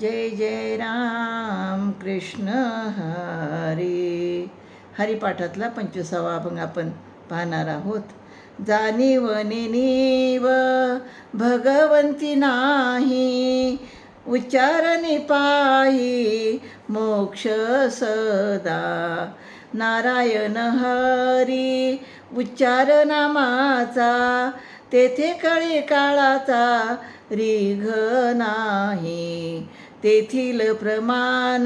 जय जय राम कृष्ण हरी. हरिपाठातला पंचवीसावा अभंग आपण पाहणार आहोत. जाणीव नेनीव भगवंती नाही उच्चारणी पाही मोक्ष सदा. नारायण हरी उच्चार नामाचा तेथे कळी काळाचा रिघ नाही तेथील प्रमाण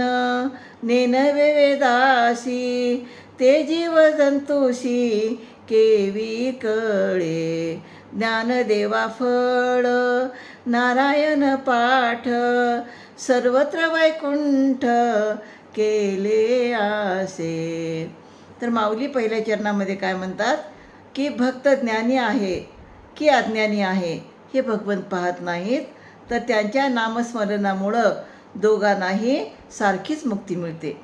नेनवे वेदासी ते जीव जंतुषी केवी कळे. ज्ञानदेवा फळ नारायण पाठ सर्वत्र वैकुंठ केले आसे तर माऊली पहिल्या चरणामध्ये काय म्हणतात? की भक्त ज्ञानी आहे की अज्ञानी आहे? हे भगवंत पाहत नाहीत. तर त्यांच्या नामस्मरणामुळं दोघांनाही सारखीच मुक्ती मिळते.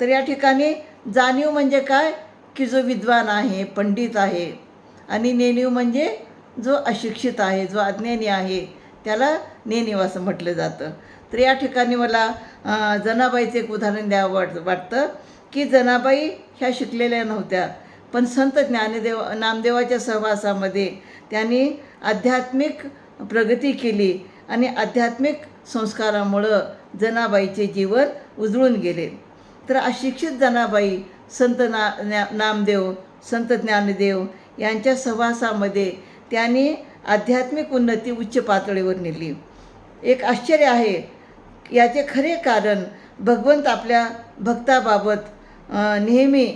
तर या ठिकाणी जाणीव म्हणजे काय? की जो विद्वान आहे पंडित आहे आणि नेणीव म्हणजे जो अशिक्षित आहे जो अज्ञानी आहे त्याला नेणीव असं म्हटलं जातं. तर या ठिकाणी मला जनाबाईचं एक उदाहरण द्यावं वाट वाटतं की जनाबाई ह्या शिकलेल्या नव्हत्या. पण संत ज्ञानदेव नामदेवाच्या सहवासामध्ये त्यांनी आध्यात्मिक प्रगती केली आणि आध्यात्मिक संस्कारामुळं जनाबाईचे जीवन उजळून गेले. तर अशिक्षित जनाबाई संत ना ज्ञा नामदेव संत ज्ञानदेव यांच्या सहवासामध्ये त्यांनी आध्यात्मिक उन्नती उच्च पातळीवर नेली. एक आश्चर्य आहे याचे खरे कारण भगवंत आपल्या भक्ताबाबत नेहमी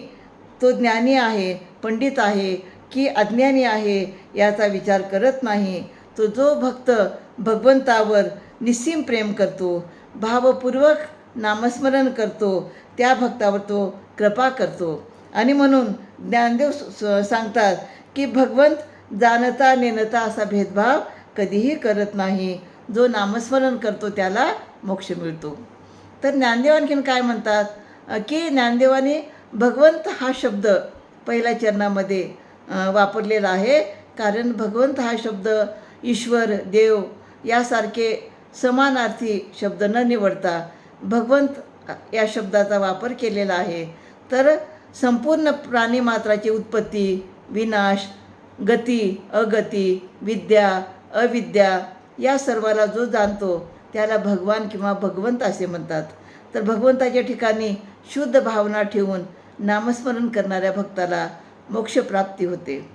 तो ज्ञानी आहे पंडित आहे की अज्ञानी आहे याचा विचार करत नाही. तो जो भक्त भगवंतावर निस्सीम प्रेम करतो भावपूर्वक नामस्मरण करतो त्या भक्तावर तो कृपा करतो. आणि म्हणून ज्ञानदेव स- सांगतात की भगवंत जाणता नेणता असा भेदभाव कधीही करत नाही. जो नामस्मरण करतो त्याला मोक्ष मिळतो. तर ज्ञानदेव आणखीन काय म्हणतात? की ज्ञानदेवाने भगवंत हा शब्द पहिल्या चरणामध्ये वापरलेला आहे. कारण भगवंत हा शब्द ईश्वर देव यासारखे समानार्थी शब्द न निवडता भगवंत या शब्दाचा वापर केलेला आहे. तर संपूर्ण प्राणीमात्राची उत्पत्ती विनाश गती अगती विद्या अविद्या या सर्वाला जो जाणतो त्याला भगवान किंवा भगवंत असे म्हणतात. तर भगवंताच्या ठिकाणी शुद्ध भावना ठेवून नामस्मरण करणाऱ्या भक्ताला मोक्षप्राप्ती होते.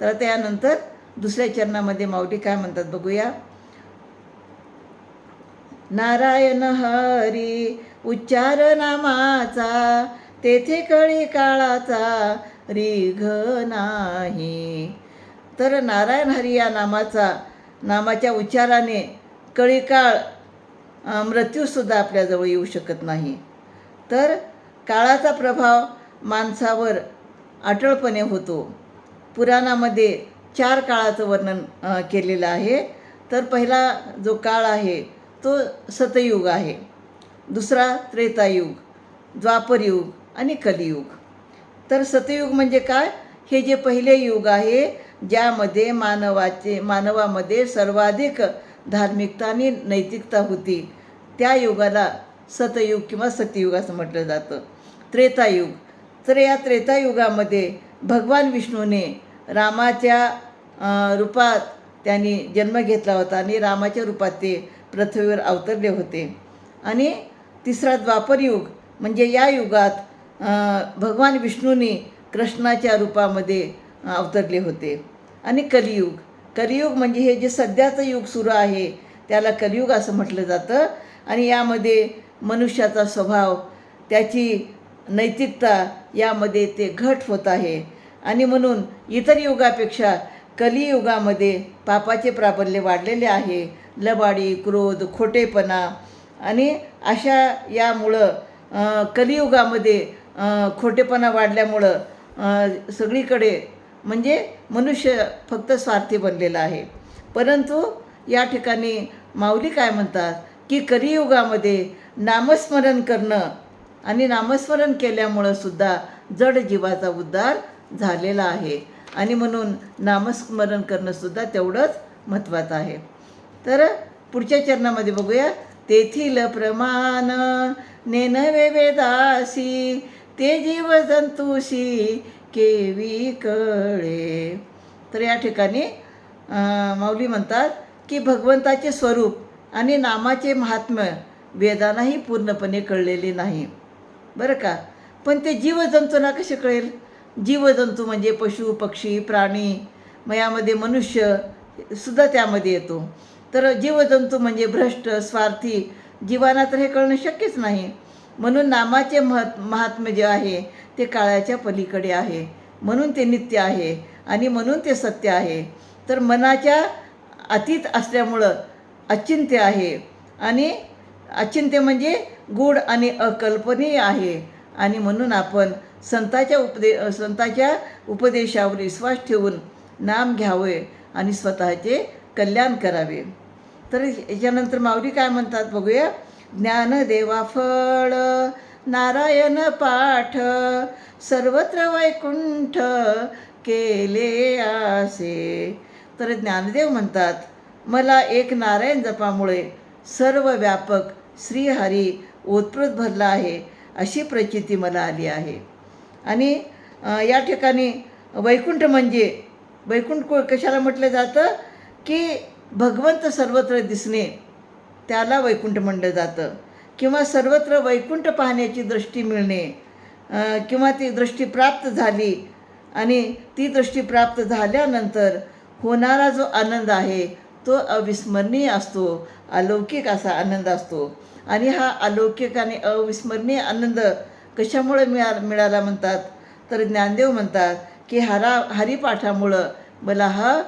तर त्यानंतर दुसऱ्या चरणामध्ये माऊली काय म्हणतात बघूया. नारायण हरी उच्चार नामाचा तेथे कळी काळाचा रिघ नाही. तर नारायण हरी या नामाचा नामाच्या उच्चाराने कळी काळ मृत्यूसुद्धा आपल्याजवळ येऊ शकत नाही. तर काळाचा प्रभाव माणसावर अटळपणे होतो. पुराणामध्ये चार काळाचं वर्णन केलेलं आहे. तर पहिला जो काळ आहे तो सतयुग आहे. दुसरा त्रेतायुग द्वापरयुग आणि कलियुग. तर सतयुग म्हणजे काय? हे जे पहिले युग आहे ज्यामध्ये मानवाचे मानवामध्ये सर्वाधिक धार्मिकता आणि नैतिकता होती. त्या युगाला सतयुग किंवा सतयुग असं म्हटलं जातं. त्रेतायुग तर या त्रेतायुगामध्ये भगवान विष्णूने रामाच्या रूपात त्यांनी जन्म घेतला होता आणि रामाच्या रूपात ते पृथ्वीवर अवतरले होते. आणि तिसरा द्वापरयुग म्हणजे या युगात भगवान विष्णूने कृष्णाच्या रूपामध्ये अवतरले होते. आणि कलियुग कलियुग म्हणजे हे जे सध्याचं युग सुरू आहे त्याला कलियुग असं म्हटलं जातं. आणि यामध्ये मनुष्याचा स्वभाव त्याची नैतिकता यामध्ये ते घट होत आहे. आणि म्हणून इतर युगापेक्षा कलियुगामध्ये पापाचे प्राबल्य वाढलेले आहे. लबाडी क्रोध खोटेपणा आणि अशा यामुळं कलियुगामध्ये खोटेपणा वाढल्यामुळं सगळीकडे म्हणजे मनुष्य फक्त स्वार्थी बनलेला आहे. परंतु या ठिकाणी माऊली काय म्हणतात की कलियुगामध्ये नामस्मरण करणं आणि नामस्मरण केल्यामुळं सुद्धा जड जीवाचा उद्धार झालेला आहे. आणि म्हणून नामस्मरण करणंसुद्धा तेवढंच महत्त्वाचं आहे. तर पुढच्या चरणामध्ये बघूया. तेथील प्रमाण नेनवे वेदासी ते जीव जंतुशी केवी कळे. तर या ठिकाणी माऊली म्हणतात की भगवंताचे स्वरूप आणि नामाचे महात्म्य वेदांनाही पूर्णपणे कळलेले नाही. बरं का? पण ते जीवजंतूंना कसे कळेल? जीवजंतू म्हणजे पशु पक्षी प्राणी मग यामध्ये मनुष्य सुद्धा त्यामध्ये येतो. तर जीवजंतू म्हणजे भ्रष्ट स्वार्थी जीवाना तर हे कळणं शक्यच नाही. म्हणून नामाचे महत् महात्म्य जे आहे ते काळाच्या पलीकडे आहे. म्हणून ते नित्य आहे आणि म्हणून ते सत्य आहे. तर मनाच्या अतीत असल्यामुळं अचिंत्य आहे. आणि अचिंत्य म्हणजे गूढ आणि अकल्पनीय आहे. आणि म्हणून आपण संताच्या उपदे संताच्या उपदेशावर विश्वास ठेवून नाम घ्यावे आणि स्वतःचे कल्याण करावे. तर याच्यानंतर माऊली काय म्हणतात बघूया. ज्ञानदेवा फळ नारायण पाठ सर्वत्र वैकुंठ केले असे तर ज्ञानदेव म्हणतात मला एक नारायण जपामुळे सर्व व्यापक श्रीहरी ओतप्रोत भरला आहे अशी प्रचिती मला आली आहे. आणि या ठिकाणी वैकुंठ म्हणजे वैकुंठ को- कशाला म्हटलं जातं? की भगवंत सर्वत्र दिसणे त्याला वैकुंठ म्हणलं जातं. किंवा सर्वत्र वैकुंठ पाहण्याची दृष्टी मिळणे किंवा ती दृष्टी प्राप्त झाली आणि ती दृष्टी प्राप्त झाल्यानंतर होणारा जो आनंद आहे तो अविस्मरणीय असतो. अलौकिक असा आनंद असतो. आणि हा अलौकिक आणि अविस्मरणीय आनंद कशामुळे मिळा मिळाला म्हणतात? तर ज्ञानदेव म्हणतात की हरा हरिपाठामुळं मला हा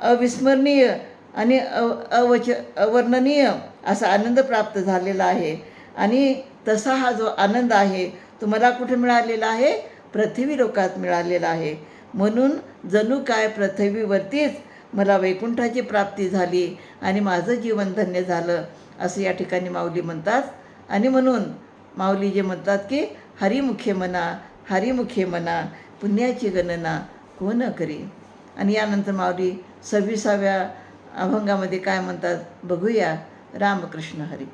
अविस्मरणीय आणि अव अवच अवर्णनीय असा आनंद प्राप्त झालेला आहे. आणि तसा हा जो आनंद आहे तो मला कुठे मिळालेला आहे? पृथ्वी लोकात मिळालेला आहे. म्हणून जणू काय पृथ्वीवरतीच मला वैकुंठाची प्राप्ती झाली आणि माझं जीवन धन्य झालं असं या ठिकाणी माऊली म्हणतात. आणि म्हणून माऊली जे म्हणतात की हरिमुखे म्हणा हरिमुखे म्हणा पुण्याची गणना कोण करी? आणि यानंतर माऊली सव्वीसाव्या अभंगामध्ये काय म्हणतात? बघूया. रामकृष्ण हरी.